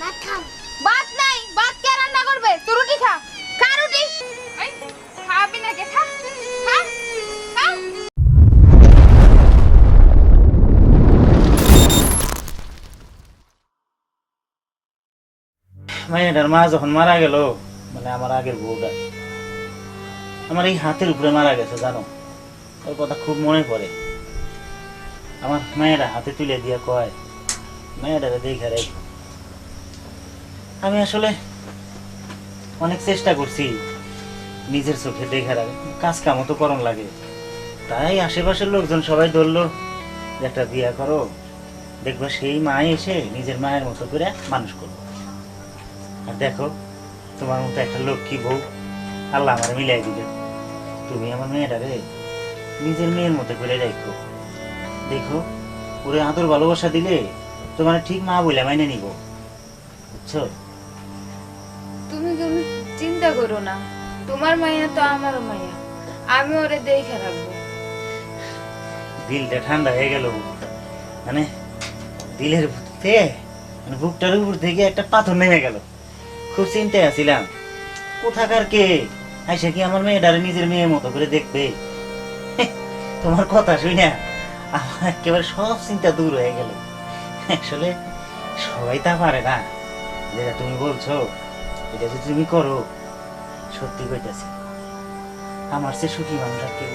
ভাত খাও। ভাত নাই ভাত কে রান্না করবে? তুই রুটি খা। খা রুটি। খাবি না কে খা। খা। খা মাইয়াটার মা যখন মারা গেল মানে আমার আগের বউটা আমার এই হাতের উপরে মারা গেছে জানো? ওর কথা খুব মনে পড়ে। আমার মায়েরা হাতে তুলে দিয়ে কয় মায়েরারে দেখে রেখ আমি আসলে অনেক চেষ্টা করছি নিজের চোখে দেখে রাখ কাজ কামও তো করণ লাগে। তাই আশেপাশের লোকজন সবাই ধরলো একটা বিয়া করো, দেখবা সেই মা এসে নিজের মায়ের মতো করে মানুষ করব আর দেখো, তোমার মতো একটা লক্ষ্মী বউ আল্লাহ আমার মিলাই দিলে তুমি আমার মেয়েটারে নিজের মেয়ের মতো করে রাখো দেখো, ওরে আদর ভালোবাসা দিলে তোমার ঠিক মা বলে মাইনে নিব। বুঝছ? করো না। তোমার মাইয়া তো আমারও মাইয়া। আমি ওরে দেখে রাখব। দিলটা ঠান্ডা হয়ে গেল মানে দিলের ভিতরে মানে বুকটার উপর থেকে একটা পাথর নেমে গেল। খুব চিন্তায় আছিলাম, কোথাকার কে? আইসা কি আমার মেয়েটারে নিজের মেয়ের মতো করে দেখবে? তোমার কথা শুই না। আমার একেবারে সব চিন্তা দূর হয়ে গেল। আসলে সবাই তা পারে না। যেটা তুমি বলছো, এটা যদি তুমি করো সত্যি কইতাছি আমার সে সুখী মানুষ আর কেউ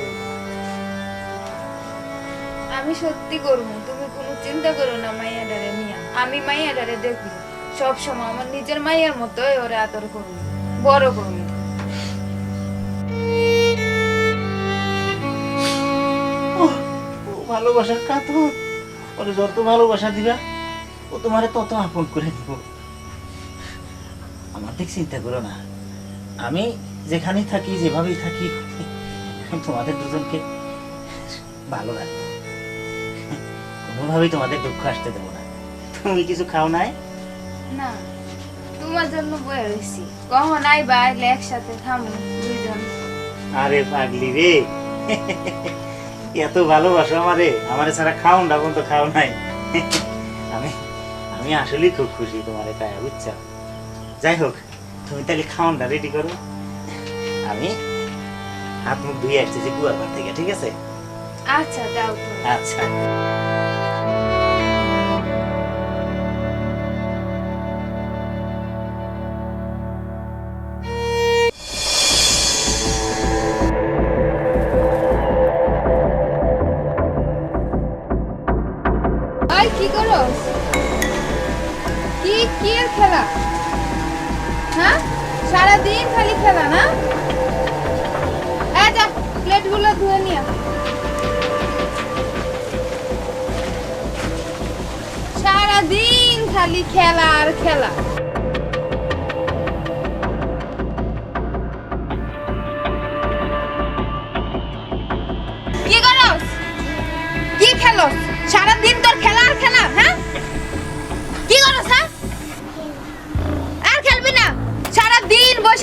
আমি সত্যি করব তুমি কোনো চিন্তা করো না মাইয়া ডারে নিয়া আমি মাইয়া ডারে দেখব সব সময় আমার নিজের মাইয়ার মতোই ওরে আদর করব বড় করব। ভালোবাসার কাতর। ওরে যত ভালোবাসা দিবা ও তোমারে তত আপন করে দিব। আমার দিক চিন্তা করো না। আমি যেখানে থাকি যেভাবেই থাকি তোমাদের দুজনকে ভালো রাখব। কোনোভাবেই তোমাদের দুঃখ আসতে দেবো না। তুমি কিছু খাও নাই? না তোমার জন্য বয়ে রয়েছি কখন আইলে একসাথে খামু দুইজন। আরে পাগলি রে। এত ভালোবাসো আমারে। আমারে ছাড়া খাও না তো খাও নাই। আমি আমি আসলেই খুব খুশি তোমার এটা বুঝছ? যাই হোক। তুমি তাহলে খাওয়ানটা রেডি করো। আমি হাত মুখ ধুয়ে আসছি যে কুয়ার ঘর থেকে ঠিক আছে? আচ্ছা যাও আচ্ছা। কি করো? কি কি খেলা? হ্যাঁ? সারাদিন খালি খেলা না? যা প্লেটগুলো ধুয়ে নিয়ে। সারাদিন খালি খেলা আর খেলা।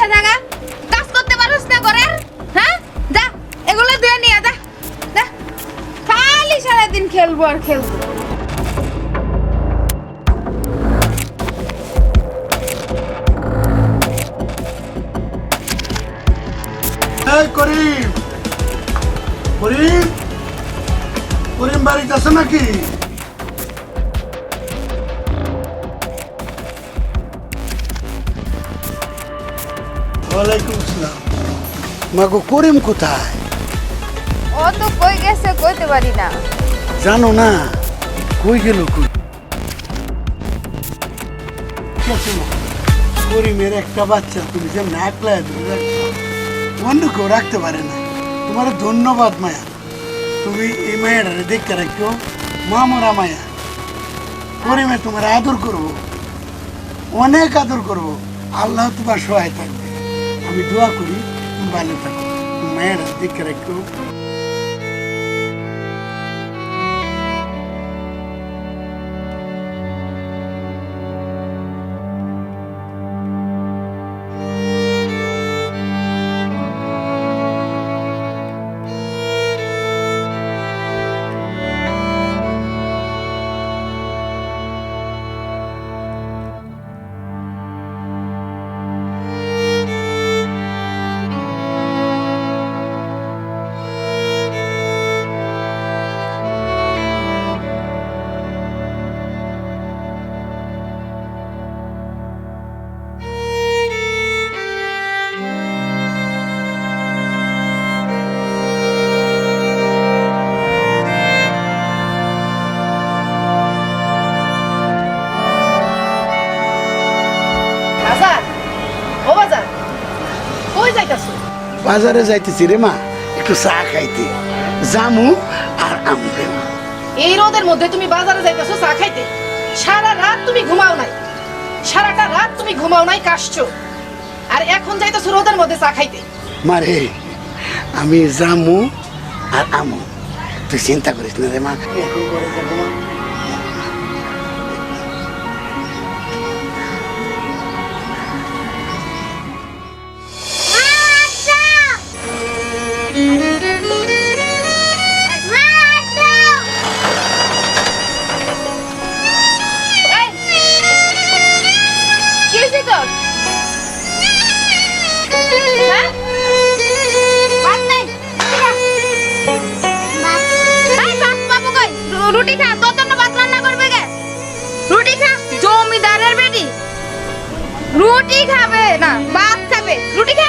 বসে থাকা কাজ করতে না করে হ্যাঁ? যা, এগুলো দিয়ে নিয়ে যা। যা। খালি সারাদিন খেলব আর খেলব। করিম। করিম? করিম বাড়িতে আছে নাকি? ওয়ালাইকুম আসসালাম। মাগো করিম কোথায়? ও তো কই গেছে কইতে পারি না। জানো না কই গেল কই? করিমের একটা বাচ্চা তুমি যে রাখছো অন্য কেউ রাখতে পারে না। তোমার ধন্যবাদ মায়া। তুমি এই মায়াটারে দেখতে রাখো মা মরা মায়া। করিমে তোমার আদর করব অনেক আদর করব। আল্লাহ তোমার সহায় থাকবে আমি দোয়া করি তুমি ভালো থাকো তুমি মায়েরা দেখতে রাখো বাজারে যাইতেছি রে মা একটু চা খাইতে। জামু আর আমু রে মা। এই রোদের মধ্যে তুমি বাজারে যাইতেছো চা খাইতে। সারা রাত তুমি ঘুমাও নাই। সারাটা রাত তুমি ঘুমাও নাই কাশছো। আর এখন যাইতেছো রোদের মধ্যে চা খাইতে। মারে আমি জামু আর আমু। তুই চিন্তা করিস না রে মা। এখন করে এই, রুটি খাবে না ভাত খাবে। রুটি খা।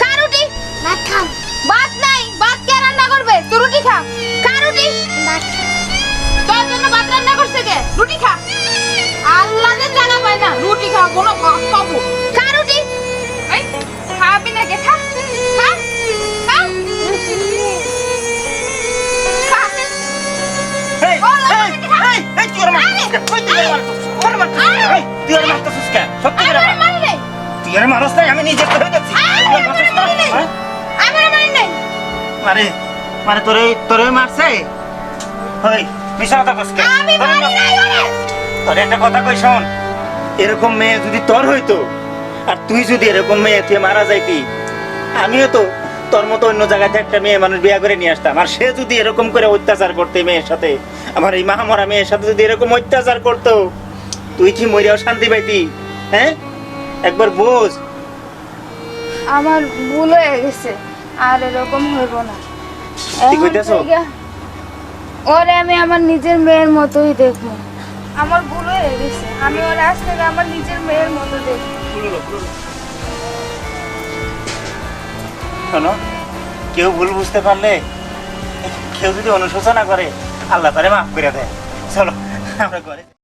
খা রুটি। ভাত খাও। ভাত নাই ভাত কে রান্না করবে? তুই রুটি খা। খা রুটি। ভাত তোর জন্য ভাত রান্না করছে কে? রুটি খা। আল্লাহ যে জায়গা পায় না রুটি খা কোনো ভাত পাবো। খা রুটি। এই খাবি না কে খা। খা। খা। খা। এই, এই, খা। এই, এই, তুই তুই। এই, তুই? সত্যি করে আমার। মারি নাই তুই আমি নিজে করে দেখছি। আমার? মারি নাই। হ্যাঁ? আমার মারি নাই মারে মানে তোরে তোরে মারছে হই মিশা কথা কস কেন? আমি তোরে মারি মার- নাই ওরে তোর একটা কথা কই শোন এরকম মেয়ে যদি তোর হইতো আর তুই যদি এরকম মেয়ে তুই মারা যাইতি আমিও তো তোর মতো অন্য জায়গাতে একটা মেয়ে মানুষ বিয়া করে নিয়ে আসতাম আর সে যদি এরকম করে অত্যাচার করতে মেয়ের সাথে আমার এই মাহামরা মেয়ের সাথে যদি এরকম অত্যাচার করতো তুই কি মরিয়াও শান্তি পাইতি? হ্যাঁ? একবার বোঝ। আমার ভুল হয়ে গেছে আর এরকম হইব না। ওরে আমি আমার নিজের মেয়ের মতোই দেখব। আমার ভুল হয়ে গেছে আমি ওরে আজ থেকে আমার নিজের মেয়ের মতো দেখব। শোনো কেউ ভুল বুঝতে পারলে কেউ যদি অনুশোচনা করে আল্লাহ তারে মাফ করে দেয়। চলো আমরা করে